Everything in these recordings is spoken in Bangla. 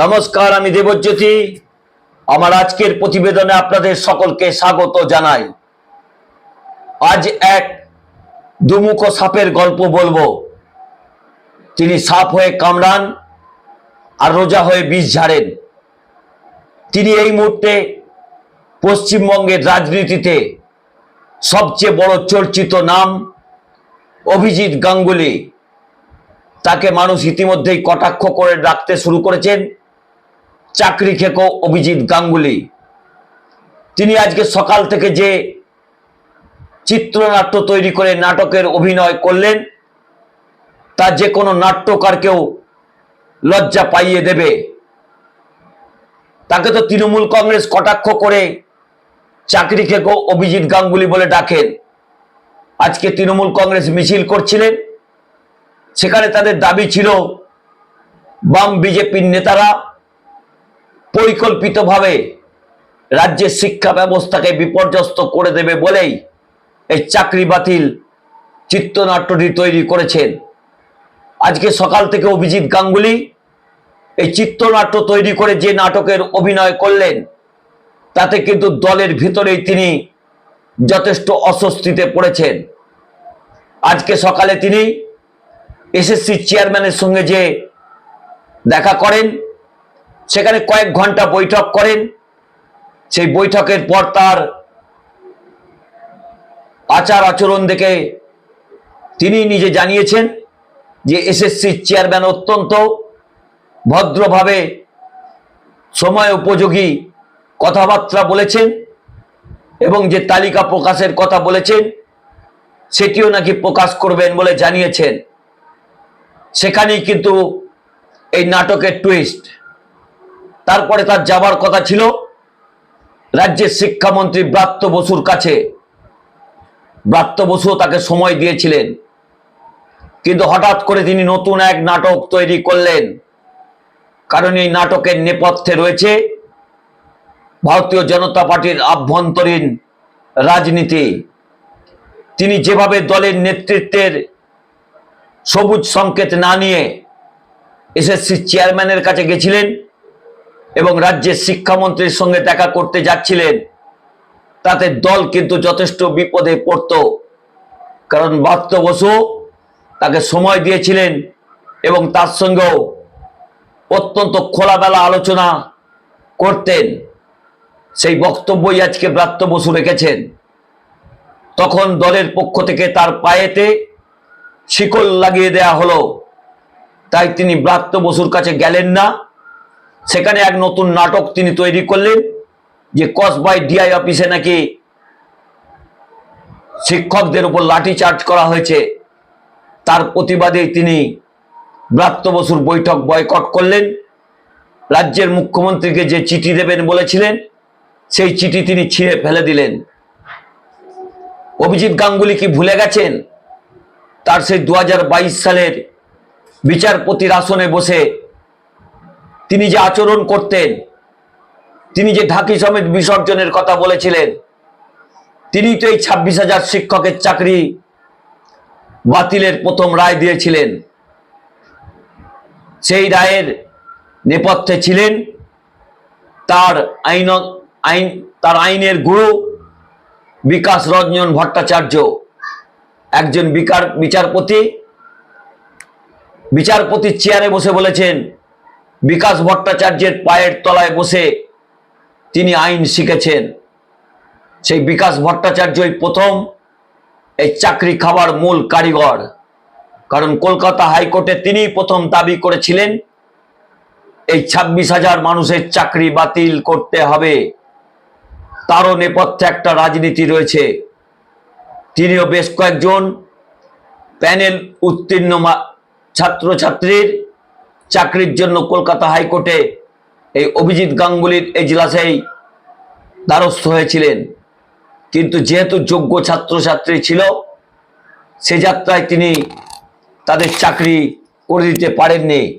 নমস্কার, আমি দেবজ্যোতি। আমার আজকের প্রতিবেদনে আপনাদের সকলকে স্বাগত জানাই। আজ এক দুমুখ সাপের গল্প বলব। তিনি সাপ হয়ে কামড়ান আর রোজা হয়ে বিষ ঝাড়েন। তিনি এই মুহূর্তে পশ্চিমবঙ্গের রাজনীতিতে সবচেয়ে বড় চর্চিত নাম অভিজিৎ গাঙ্গুলি। তাকে মানুষ ইতিমধ্যেই কটাক্ষ করে রাখতে শুরু করেছেন। চাকরি খেকো, অভিজিৎ গাঙ্গুলি। তিনি আজকে সকাল থেকে যে চিত্রনাট্য তৈরি করে নাটকের অভিনয় করলেন, তা যে কোনো নাট্যকারকেও লজ্জা পাইয়ে দেবে। তাকে তো তৃণমূল কংগ্রেস কটাক্ষ করে চাকরি খেকো, অভিজিৎ গাঙ্গুলি বলে ডাকেন। আজকে তৃণমূল কংগ্রেস মিছিল করছিলেন। সেখানে তাদের দাবি ছিল, বাম বিজেপির নেতারা পরিকল্পিতভাবে রাজ্যের শিক্ষা ব্যবস্থাকে বিপর্যস্ত করে দেবে বলেই এই চাকরি বাতিল চিত্রনাট্যটি তৈরি করেছেন। আজকে সকাল থেকে অভিজিৎ গাঙ্গুলি এই চিত্রনাট্য তৈরি করে যে নাটকের অভিনয় করলেন, তাতে কিন্তু দলের ভিতরেই তিনি যথেষ্ট অস্বস্তিতে পড়েছেন। আজকে সকালে তিনি এসএসসি চেয়ারম্যানের সঙ্গে যে দেখা করেন সেখানে কয়েক ঘণ্টা বৈঠক করেন। সেই বৈঠকের পর তার আচার আচরণ দেখে তিনি নিজে জানিয়েছেন যে এসএসসি চেয়ারম্যান অত্যন্ত ভদ্রভাবে সময় উপযোগী কথাবার্তা বলেছেন এবং যে তালিকা প্রকাশের কথা বলেছেন সেটিও নাকি প্রকাশ করবেন বলে জানিয়েছেন। সেখানেই কিন্তু এই নাটকের টুইস্ট তারপরে তার যাবার কথা ছিল রাজ্যের শিক্ষামন্ত্রী ব্রাত্য বসুর কাছে। ব্রাত্য বসুও তাকে সময় দিয়েছিলেন। কিন্তু হঠাৎ করে তিনি নতুন এক নাটক তৈরি করলেন। কারণ এই নাটকের নেপথ্যে রয়েছে ভারতীয় জনতা পার্টির আভ্যন্তরীণ রাজনীতি। তিনি যেভাবে দলের নেতৃত্বের সবুজ সংকেত না নিয়ে এসএসসি চেয়ারম্যানের কাছে গেছিলেন এবং রাজ্যের শিক্ষামন্ত্রীর সঙ্গে দেখা করতে যাচ্ছিলেন, তাতে দল কিন্তু যথেষ্ট বিপদে পড়ত। কারণ বাত্য বসু তাকে সময় দিয়েছিলেন এবং তার সঙ্গেও অত্যন্ত খোলাবেলা আলোচনা করতেন। সেই বক্তব্যই আজকে ব্রাত্য বসু রেখেছেন। তখন দলের পক্ষ থেকে তার পায়েতে শিকল লাগিয়ে দেয়া হলো। তাই তিনি ব্রাত্য বসুর কাছে গেলেন না। সেখানে এক নতুন নাটক তিনি তৈরি করলেন, যে কসবাই ডিআই অফিসে নাকি শিক্ষকদের উপর লাঠি চার্জ করা হয়েছে। তার প্রতিবাদে তিনি ব্রাত্য বসুর বৈঠক বয়কট করলেন। রাজ্যের মুখ্যমন্ত্রীকে যে চিঠি দেবেন বলেছিলেন, সেই চিঠি তিনি ছিঁড়ে ফেলে দিলেন। অভিজিৎ গাঙ্গুলি কি ভুলে গেছেন? তার সেই দু হাজার বাইশ সালের বিচারপতির আসনে বসে তিনি যে আচরণ করতেন, তিনি যে ঢাকি সমেত বিসর্জনের কথা বলেছিলেন, তিনি তো এই ছাব্বিশ হাজার শিক্ষকের চাকরি বাতিলের প্রথম রায় দিয়েছিলেন। সেই রায়ের নেপথ্যে ছিলেন তার আইন আইন, তার আইনের গুরু বিকাশ রঞ্জন ভট্টাচার্য, একজন বিকার বিচারপতি। বিচারপতির চেয়ারে বসে বলেছেন বিকাশ ভট্টাচার্যের পায়ের তলায় বসে তিনি আইন শিখেছেন। সেই বিকাশ ভট্টাচার্যই প্রথম এই চাকরি খাওয়ার মূল কারিগর। কারণ কলকাতা হাইকোর্টে তিনি প্রথম দাবি করেছিলেন, এই ছাব্বিশ হাজার মানুষের চাকরি বাতিল করতে হবে। তারও নেপথ্যে একটা রাজনীতি রয়েছে। তিনিও বেশ কয়েকজন প্যানেল উত্তীর্ণ ছাত্রছাত্রীর চাকরির জন্য কলকাতা হাইকোর্টে এই অভিজিৎ গাঙ্গুলির এজলাসেই দ্বারস্থ হয়েছিলেন। কিন্তু যেহেতু যোগ্য ছাত্রছাত্রী ছিল, সে যাত্রায় তিনি তাদের চাকরি করে দিতে পারেননি।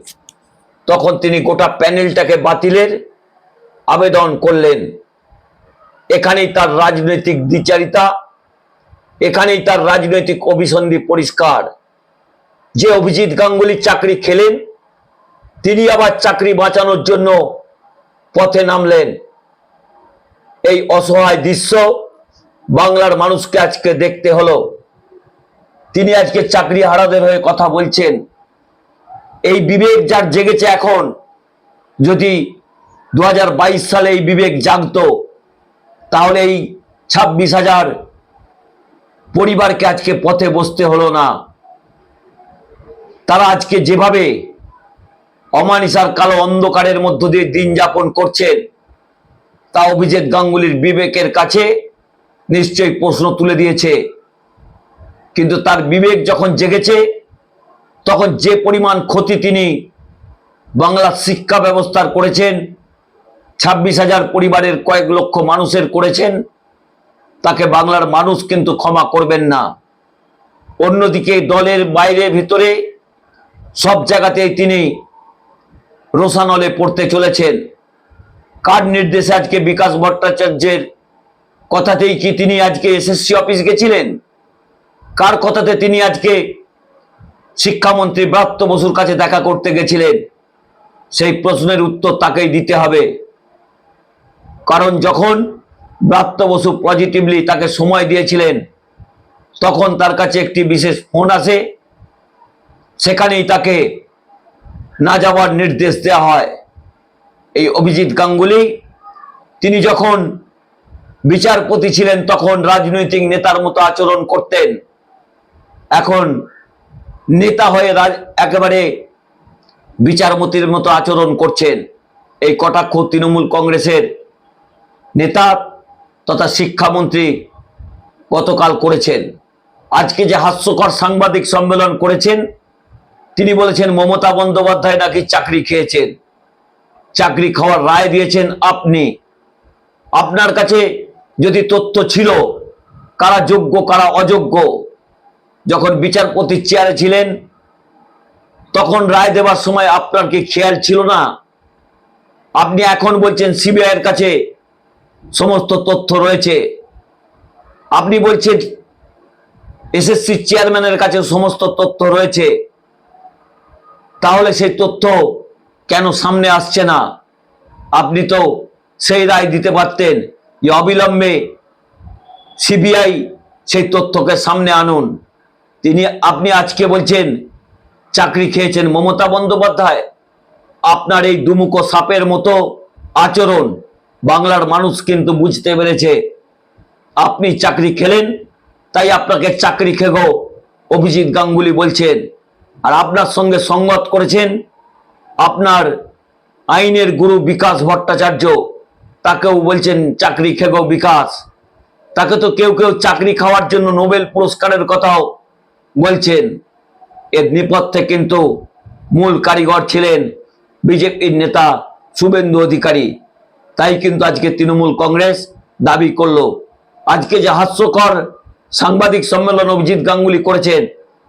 তখন তিনি গোটা প্যানেলটাকে বাতিলের আবেদন করলেন। এখানেই তার রাজনৈতিক দ্বিচারিতা, এখানেই তার রাজনৈতিক অভিসন্ধি পরিষ্কার। যে অভিজিৎ গাঙ্গুলি চাকরি খেলেন তিনি আবার চাকরি বাঁচানোর জন্য পথে নামলেন। এই অসহায় দৃশ্য বাংলার মানুষকে আজকে দেখতে হলো। তিনি আজকে চাকরি হারাদের হয়ে কথা বলছেন। এই বিবেক যার জেগেছে এখন, যদি দু হাজার বাইশ সালে এই বিবেক জাগত, তাহলে এই ছাব্বিশ হাজার পরিবারকে আজকে পথে বসতে হলো না। তারা আজকে যেভাবে অমানিসার কালো অন্ধকারের মধ্য দিয়ে দিন যাপন করছেন। তা অভিজিৎ গাঙ্গুলির বিবেকের কাছে নিশ্চয়ই প্রশ্ন তুলে দিয়েছে। কিন্তু তার বিবেক যখন জেগেছে, তখন যে পরিমাণ ক্ষতি তিনি বাংলার শিক্ষা ব্যবস্থার করেছেন, ছাব্বিশ হাজার পরিবারের কয়েক লক্ষ মানুষের করেছেন, তাকে বাংলার মানুষ কিন্তু ক্ষমা করবেন না। অন্যদিকে দলের বাইরে ভিতরে সব জায়গাতেই তিনি রোসানলে পড়তে চলেছেন। কার নির্দেশে আজকে বিকাশ ভট্টাচার্যের কথাতেই কি তিনি আজকে এসএসসি অফিস গেছিলেন? কার কথাতে তিনি আজকে শিক্ষামন্ত্রী ব্রাত্য বসুর কাছে দেখা করতে গেছিলেন? সেই প্রশ্নের উত্তর তাকেই দিতে হবে। কারণ যখন ব্রাত্য বসু পজিটিভলি তাকে সময় দিয়েছিলেন, তখন তার কাছে একটি বিশেষ ফোন আসে। সেখানেই তাকে না যাওয়ার নির্দেশ দেওয়া হয়। এই অভিজিৎ গাঙ্গুলি, তিনি যখন বিচারপতি ছিলেন, তখন রাজনৈতিক নেতার মতো আচরণ করতেন। এখন নেতা হয়ে রাজ- একেবারে বিচারপতির মতো আচরণ করছেন। এই কটাক্ষ তৃণমূল কংগ্রেসের নেতা তথা শিক্ষামন্ত্রী গতকাল করেছেন। আজকে যে হাস্যকর সাংবাদিক সম্মেলন করেছেন তিনি বলেছেন, মমতা বন্দ্যোপাধ্যায় নাকি চাকরি খেয়েছেন? চাকরি খাওয়ার রায় দিয়েছেন আপনি। আপনার কাছে যদি তথ্য ছিল, কারা যোগ্য, কারা অযোগ্য, যখন বিচারপতির চেয়ারে ছিলেন, তখন রায় দেওয়ার সময় আপনার কি খেয়াল ছিল না? আপনি এখন বলছেন সিবিআই এর কাছে সমস্ত তথ্য রয়েছে। আপনি বলছেন, এসএসসি চেয়ারম্যানের কাছে সমস্ত তথ্য রয়েছে। তাহলে সেই তথ্য কেন সামনে আসছে না? আপনি তো সেই রায় দিতে পারতেন যে অবিলম্বে সিবিআই সেই তথ্যকে সামনে আনুন। তিনি, আপনি আজকে বলছেন, চাকরি খেয়েছেন মমতা বন্দ্যোপাধ্যায়। আপনার এই দুমুখো সাপের মতো আচরণ বাংলার মানুষ কিন্তু বুঝতে পেরেছে। আপনি চাকরি খেলেন, তাই আপনাকে চাকরি খেগো, অভিজিৎ গাঙ্গুলি বলছেন। আর আপনার সঙ্গে সঙ্গত করেছেন, আপনার আইনের গুরু বিকাশ ভট্টাচার্য, তাকেও বলছেন চাকরি খেগো বিকাশ। তাকে তো কেউ কেউ চাকরি খাওয়ার জন্য নোবেল পুরস্কারের কথাও বলছেন। এর নেপথ্যে কিন্তু মূল কারিগর ছিলেন বিজেপির নেতা শুভেন্দু অধিকারী। তাই কিন্তু আজকে তৃণমূল কংগ্রেস দাবি করল। আজকে যে হাস্যকর সাংবাদিক সম্মেলন অভিজিৎ গাঙ্গুলি করেছেন,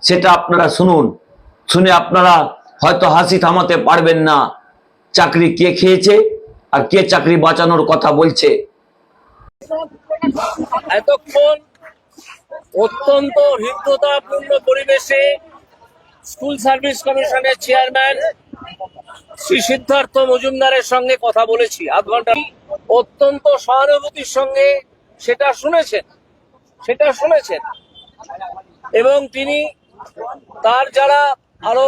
সেটা আপনারা শুনুন। শুনে আপনারা হয়তো হাসি থামাতে পারবেন না। চাকরি কে খেয়েছে আর কে চাকরি বাঁচানোর কথা বলছে? এতক্ষণ অত্যন্ত হৃদ্যতাপূর্ণ পরিবেশে স্কুল সার্ভিস কমিশনের চেয়ারম্যান শ্রী সিদ্ধার্থ মজুমদারের সঙ্গে কথা বলেছি। আধ ঘণ্টা অত্যন্ত সহানুভূতির সঙ্গে সেটা শুনেছেন সেটা শুনেছেন। এবং তিনি তার যারা আরও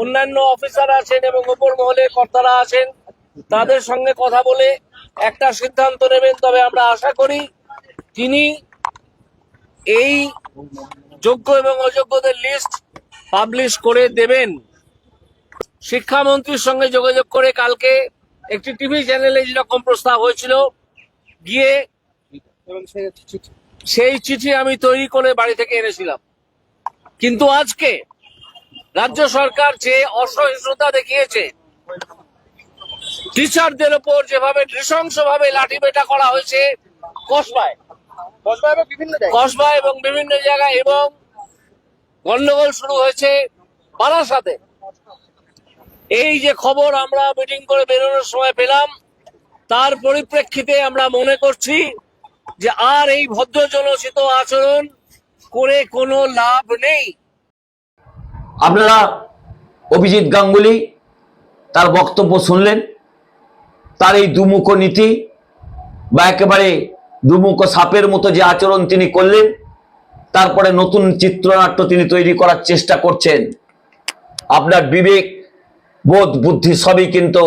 অন্যান্য অফিসার আছেন এবং ওপর মহলের কর্তারা আছেন, তাদের সঙ্গে কথা বলে একটা সিদ্ধান্ত নেবেন। তবে আমরা আশা করি তিনি এই যোগ্য এবং অযোগ্যদের লিস্ট পাবলিশ করে দেবেন। শিক্ষামন্ত্রীর সঙ্গে যোগাযোগ করে কালকে একটি টিভি চ্যানেলে যেরকম প্রস্তাব হয়েছিল, গিয়ে সেই চিঠি আমি তৈরি করে বাড়ি থেকে এনেছিলাম। কিন্তু আজকে রাজ্য সরকার যে অসহিষ্ণুতা দেখিয়েছে, টিচারদের ওপর যেভাবে নৃশংসভাবে লাঠি পেটা করা হয়েছে, কসবায়। কসবা এবং বিভিন্ন জায়গায় এবং গন্ডগোল শুরু হয়েছে বারাসাতে। এই যে খবর আমরা মিটিং করে বেরোনোর সময় পেলাম, তার পরিপ্রেক্ষিতে আমরা মনে করছি যে আর এই ভদ্র জনচিত আচরণ করে কোনো লাভ নেই। আপনারা অভিজিৎ গাঙ্গুলি তার বক্তব্য শুনলেন, তার এই দুমুখ নীতি বা একেবারে দুমুখ সাপের মতো যে আচরণ তিনি করলেন, তারপরে নতুন চিত্রনাট্য তিনি তৈরি করার চেষ্টা করছেন। আপনার বিবেক, বোধ, বুদ্ধি সবই কিন্তু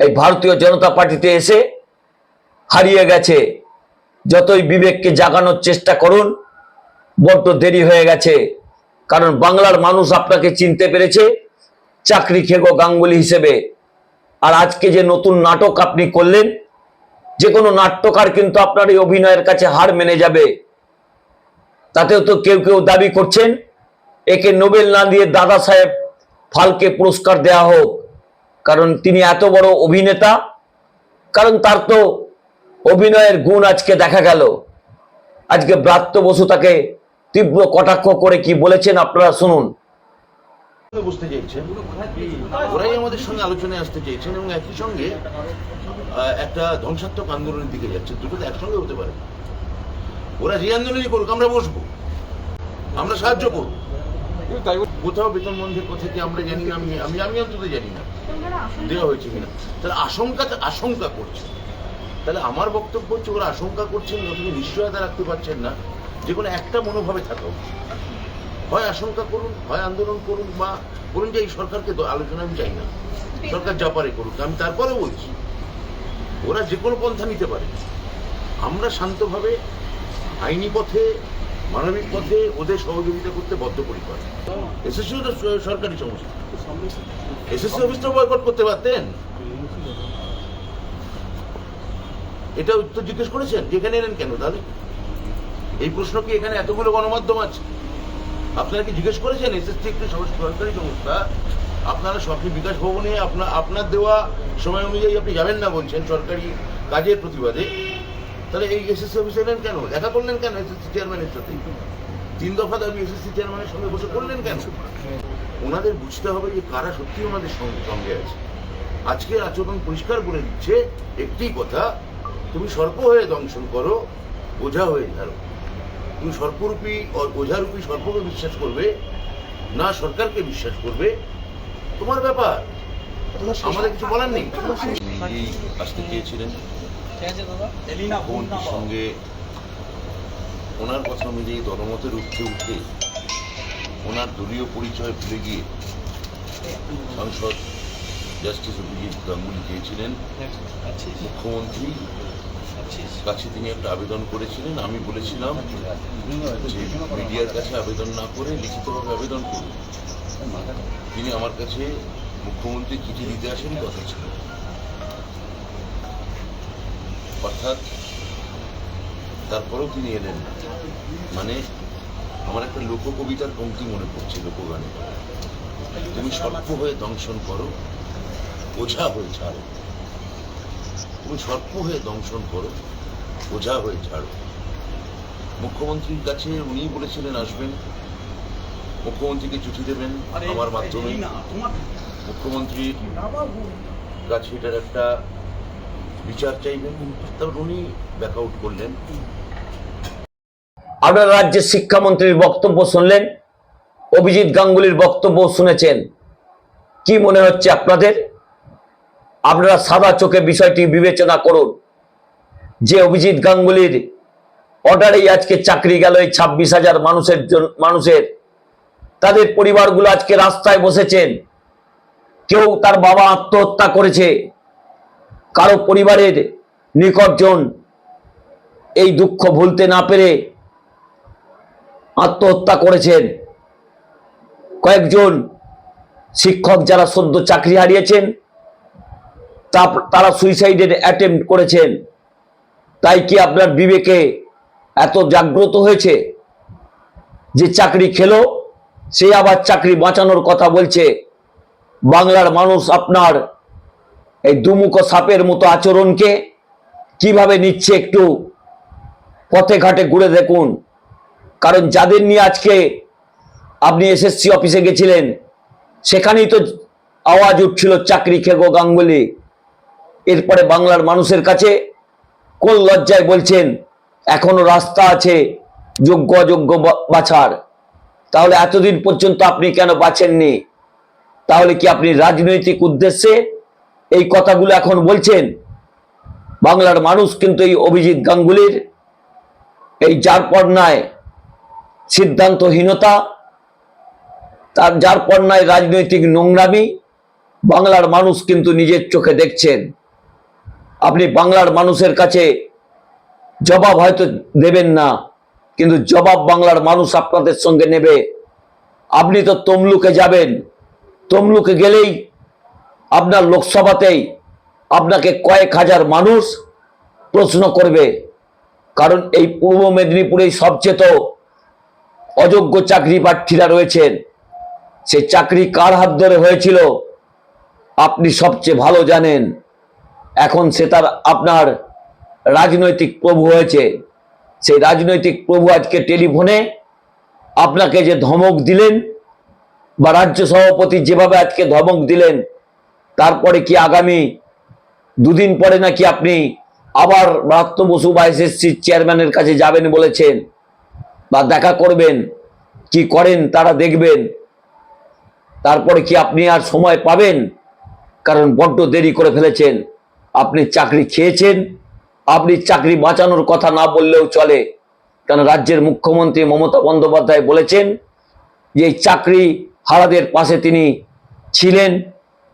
এই ভারতীয় জনতা পার্টিতে এসে হারিয়ে গেছে। যতই বিবেককে জাগানোর চেষ্টা করুন, বড্ড দেরি হয়ে গেছে। কারণ বাংলার মানুষ আপনাকে চিনতে পেরেছে। চাকরি খেগো গাঙ্গুলি হিসেবে। আর আজকে যে নতুন নাটক আপনি করলেন যে কোনো নাট্যকার কিন্তু আপনার এই অভিনয়ের কাছে হার মেনে যাবে। তাতেও তো কেউ কেউ দাবি করছেন, একে নোবেল না দিয়ে দাদা সাহেব ফালকে পুরস্কার দেয়া হোক। কারণ তিনি এত বড় অভিনেতা, কারণ তার তো অভিনয়ের গুণ আজকে দেখা গেল। আজকে ব্রাত্য বসু তাকে তীব্র কটাক্ষ করে কি বলেছেন আপনারা শুনুন। বসতে চাইছেন। ওরাই আমাদের সঙ্গে আলোচনায় আসতে চাইছেন এবং একই সঙ্গে একটা ধ্বংসাত্মক আন্দোলনের দিকে যাচ্ছে। দুটো তো একসঙ্গে হতে পারে। ওরা যে আন্দোলনই করুক, আমরা বসবো। আমরা সাহায্য কোথাও বেতন বন্ধের কথা কি আমরা জানি না? আমি আমি আমি অন্তত জানি না। দেওয়া হয়েছে কিনা? তাহলে আশঙ্কা আশঙ্কা করছে। তাহলে আমার বক্তব্য হচ্ছে, ওরা আশঙ্কা করছেন অথচ নিশ্চয়তা রাখতে পারছেন না। যে কোনো একটা মনোভাবে থাকা। উচিত হয় আশঙ্কা করুন, হয় আন্দোলন করুন বা বলুন যে এই সরকারকে আলোচনা আমি চাই না। সরকার যা পারে করুক, আমি তারপরে বলছি, ওরা যে কোনো পন্থা নিতে পারে। আমরা শান্তভাবে আইনি পথে, মানবিক পথে ওদের সহযোগিতা করতে বদ্ধপরিকর। এসএসসি সরকারি সংস্থা এসএসসি অফিসটা বয়কট করতে পারতেন? এটা উত্তর জিজ্ঞেস করেছেন? যেখানে এলেন কেন তাহলে? এই প্রশ্ন কি এখানে এতগুলো গণমাধ্যম আছে? আপনারা কি জিজ্ঞেস করেছেন? এসএসসি একটি সর- সরকারি সংস্থা। আপনারা সরকারি বিকাশ ভবনে আপনার আপনার দেওয়া সময় অনুযায়ী আপনি যাবেন না বলছেন সরকারি কাজের প্রতিবাদে। তাহলে এই এসএসসি অফিসে এলেন কেন? দেখা করলেন কেন এসএসসি চেয়ারম্যানের সাথে? তিন দফা দাবি এসএসসি চেয়ারম্যানের সঙ্গে বসে করলেন কেন? ওনাদের বুঝতে হবে যে কারা সত্যি ওনাদের সঙ্গে সঙ্গে আছে। আজকের আচরণ পরিষ্কার করে দিচ্ছে একটি কথা, তুমি সর্প হয়ে দংশন করো, বোঝা হয়ে ঝাড়ো তুমি সর্পরূপী ওঝারূপী সর্পকে বিশ্বাস করবে না সরকারকে বিশ্বাস করবে? তোমার ব্যাপার। আমাদের কিছু বলার নেই? নিজেই আসতে চেয়েছিলেন সঙ্গে ওনার কথা অনুযায়ী দলমতের উঠে উঠে ওনার দলীয় পরিচয় ভুলে গিয়ে সাংসদ জাস্টিস অভিজিৎ গাঙ্গুলি চেয়েছিলেন মুখ্যমন্ত্রী কাছে তিনি একটা আবেদন করেছিলেন, আমি বলেছিলাম যে মিডিয়ার কাছে আবেদন না করে লিখিতভাবে আবেদন করুন। তিনি আমার কাছে মুখ্যমন্ত্রী চিঠি দিতে আসেন, কথা ছিল। অর্থাৎ তারপরেও তিনি এলেন না। মানে আমার একটা লোক কবিতার পঙ্ক্তি মনে পড়ছে লোকগানে। তুমি সর্প হয়ে দংশন করো, ওঝা হয়ে ছাড়ো। তুমি সর্প হয়ে দংশন করো ওঝা হয়ে ছাড়ো মুখ্যমন্ত্রীর কাছে উনি বলেছিলেন আসবেন। মুখ্যমন্ত্রীকে চিঠি দেবেন আমার মাধ্যমে। মুখ্যমন্ত্রীর কাছে এটার একটা বিচার চাইবেন তারপর উনি ব্যাক আউট করলেন। আপনার রাজ্যের শিক্ষামন্ত্রীর বক্তব্য শুনলেন? অভিজিৎ গাঙ্গুলির বক্তব্য শুনেছেন। কি মনে হচ্ছে আপনাদের? আপনারা সাদা চোখে বিষয়টি বিবেচনা করুন। যে অভিজিৎ গাঙ্গুলির অর্ডারেই আজকে চাকরি গেল এই ছাব্বিশ হাজার মানুষের মানুষের। তাদের পরিবারগুলো আজকে রাস্তায় বসেছেন। কেউ তার বাবা আত্মহত্যা করেছে। কারও পরিবারের নিকটজন এই দুঃখ ভুলতে না পেরে আত্মহত্যা করেছেন। কয়েকজন শিক্ষক যারা সদ্য চাকরি হারিয়েছেন তারা সুইসাইডের অ্যাটেম্প করেছেন। তাই কি আপনার বিবেকে এত জাগ্রত হয়েছে যে চাকরি খেলো? সে আবার চাকরি বাঁচানোর কথা বলছে। বাংলার মানুষ আপনার এই দুমুখ সাপের মতো আচরণকে কীভাবে নিচ্ছে একটু পথে ঘাটে ঘুরে দেখুন। কারণ যাদের নিয়ে আজকে আপনি এসএসসি অফিসে গেছিলেন, সেখানেই তো আওয়াজ উঠছিল, চাকরি খেগো গাঙ্গুলি। এরপরে বাংলার মানুষের কাছে কোন লজ্জায় বলছেন, এখনও রাস্তা আছে, যোগ্য অযোগ্য বাছার। তাহলে এতদিন পর্যন্ত আপনি কেন বাছেননি তাহলে কি আপনি রাজনৈতিক উদ্দেশ্যে এই কথাগুলো এখন বলছেন? বাংলার মানুষ কিন্তু এই অভিজিৎ গাঙ্গুলির এই যার পর্নায় সিদ্ধান্তহীনতা, তার যার পর্নায় রাজনৈতিক নোংরামি, বাংলার মানুষ কিন্তু নিজের চোখে দেখছেন। আপনি বাংলার মানুষের কাছে জবাব হয়তো দেবেন না, কিন্তু জবাব বাংলার মানুষ আপনাদের সঙ্গে নেবে। আপনি তো তমলুকে যাবেন। তমলুকে গেলেই আপনার লোকসভাতেই আপনাকে কয়েক হাজার মানুষ প্রশ্ন করবে। কারণ এই পূর্ব মেদিনীপুরেই সবচেয়ে তো অযোগ্য চাকরি প্রার্থীরা রয়েছেন। সে চাকরি কার হাত ধরে হয়েছিল, আপনি সবচেয়ে ভালো জানেন। এখন সে তার আপনার রাজনৈতিক প্রভু হয়েছে। সেই রাজনৈতিক প্রভু আজকে টেলিফোনে আপনাকে যে ধমক দিলেন বা রাজ্য সভাপতি যেভাবে আজকে ধমক দিলেন, তারপরে কি আগামী দুদিন পরে নাকি আপনি আবার ব্রাত্য বসু বা এসএসসি চেয়ারম্যানের কাছে যাবেন বলেছেন বা দেখা করবেন, কি করেন তারা দেখবেন। তারপরে কি আপনি আর সময় পাবেন? কারণ বড্ড দেরি করে ফেলেছেন। আপনি চাকরি খেয়েছেন, আপনি চাকরি বাঁচানোর কথা না বললেও চলে। কারণ রাজ্যের মুখ্যমন্ত্রী মমতা বন্দ্যোপাধ্যায় বলেছেন যে চাকরি হারাদের পাশে তিনি ছিলেন,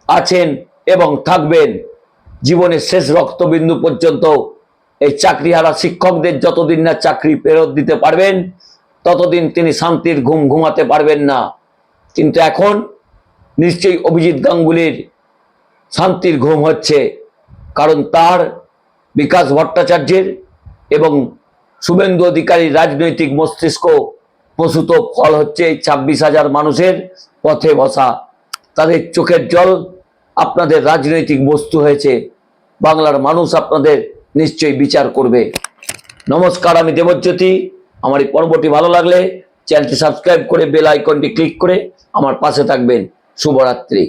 আছেন এবং থাকবেন। জীবনের শেষ রক্তবিন্দু পর্যন্ত এই চাকরিহারা শিক্ষকদের যতদিন না চাকরি ফেরত দিতে পারবেন, ততদিন তিনি শান্তির ঘুম ঘুমাতে পারবেন না। কিন্তু এখন নিশ্চয়ই অভিজিৎ গাঙ্গুলির শান্তির ঘুম হচ্ছে। কারণ তার বিকাশ ভট্টাচার্যের এবং শুভেন্দু অধিকারীর রাজনৈতিক মস্তিষ্ক প্রসূত ফল হচ্ছে এই ছাব্বিশ হাজার মানুষের পথে বসা। তাদের চোখের জল আপনাদের রাজনৈতিক বস্তু হয়েছে। বাংলার মানুষ আপনাদের নিশ্চয়ই বিচার করবে। নমস্কার, আমি দেবজ্যোতি। আমার এই পর্বটি ভালো লাগলে চ্যানেলটি সাবস্ক্রাইব করে বেল আইকনটি ক্লিক করে আমার পাশে থাকবেন। শুভরাত্রি।